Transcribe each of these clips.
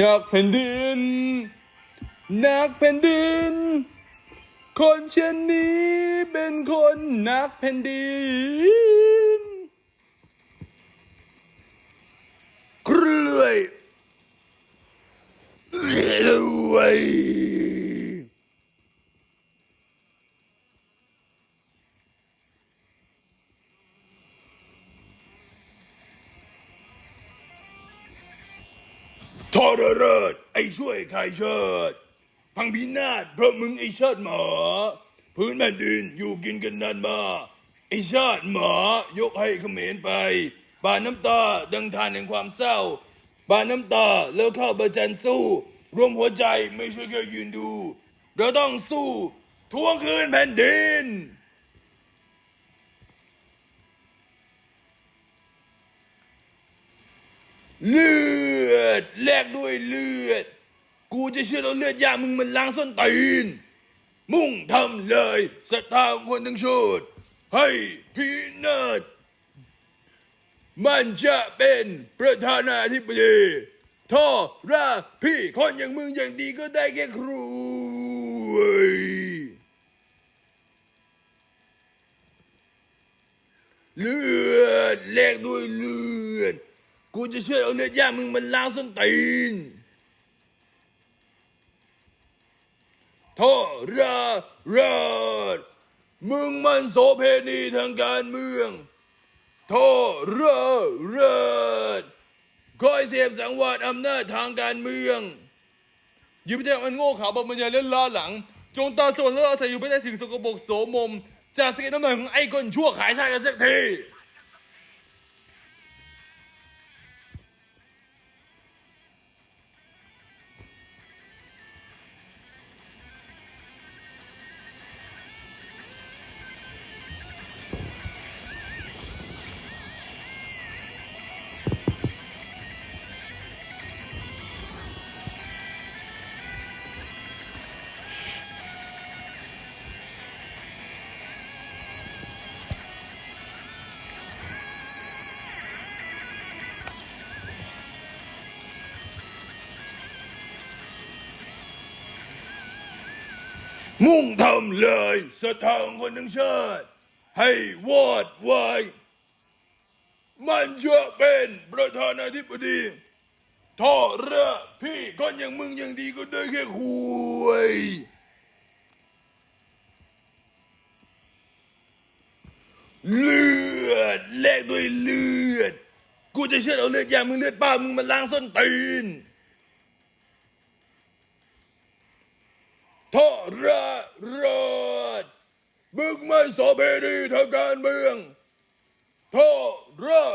นักแผ่นดิน นักแผ่นดิน คนเช่นนี้เป็นคนนักแผ่นดินเครื่อยรวย รเริดไอ้ช่วยใครเชิด พังพินาศเพราะมึงไอ้ชาติหมาพื้นแผ่นดินอยู่กินกันนานมาไอ้ชาติหมายกให้เขมรไปบานน้ำตาดังทานแห่งความเศร้าบานน้ำตาแล้วเข้าประจันสู้ รวมหัวใจไม่ช่วยแค่ยืนดู เราต้องสู้ทวงคืนแผ่นดินลือ ดแลกด้วยเลือด กูจะเชื่อเอาเลือดยามึงมันล้างส้นตีน มุ่งทำเลยศรัทธาของคนทั้งชาติให้พินาศมันจะเป็นประธานาธิบดีท่อราพี่คนอย่างมึงอย่างดีก็ได้แค่ครูเลือดแลกด้วยเลือด กูจะช่วยเอาเลือดย่ามึงมันล้างส้นตีนโทราราดมึงมันโสเพณีทางการเมือง โทราราดคอยเสียบสังวาสอำนาจทางการเมืองยิบเจ้มันโง่เขาบมันยาเล่นล้าหลัง จงตาส่วนแล้วอาศัยอยู่ไม่ได้สิ่งสกปรกโสมม จากสกิลน้ำมันของไอ้คนชั่วขายชาติกันสักที มุ่งทำเลยศรัทาของคนทั้งชาติ ให้วอดวายมันจะเป็นประธานาธิบดีท่อเรือพี่คนอย่างมึงอย่างดีก็ได้แค่คุยเลือดแลกด้วยเลือด กูจะเชื่อเอาเลือดยางมึงเลือดป้ามึงมาล้างส้นตีน ทรราชมึงไม่สอบเพดีทางการเมืองทรรา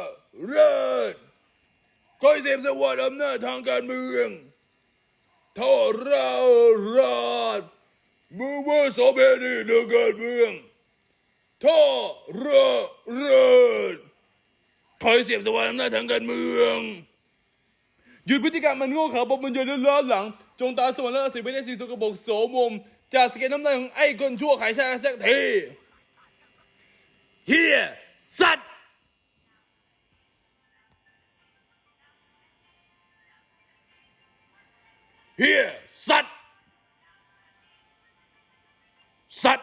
ชคอยเสียบสวัสดิ์อำนาจทางการเมืองทรราชมึงไม่สอบเพดีทางการเมืองทรราชคอยเสียบสวัสดิ์อำนาจทางการเมืองหยุดพฤติกรรมมันโง่เขลาบมันยาเล่นล้าหลัง จงตาสวรรค์เลิศสิไม่ได้สีสุกระบอกโสมมจากสเก็ตน้ำลายของไอ้คนชั่วขายชาสักทีเฮียสัตเฮียสัตสัต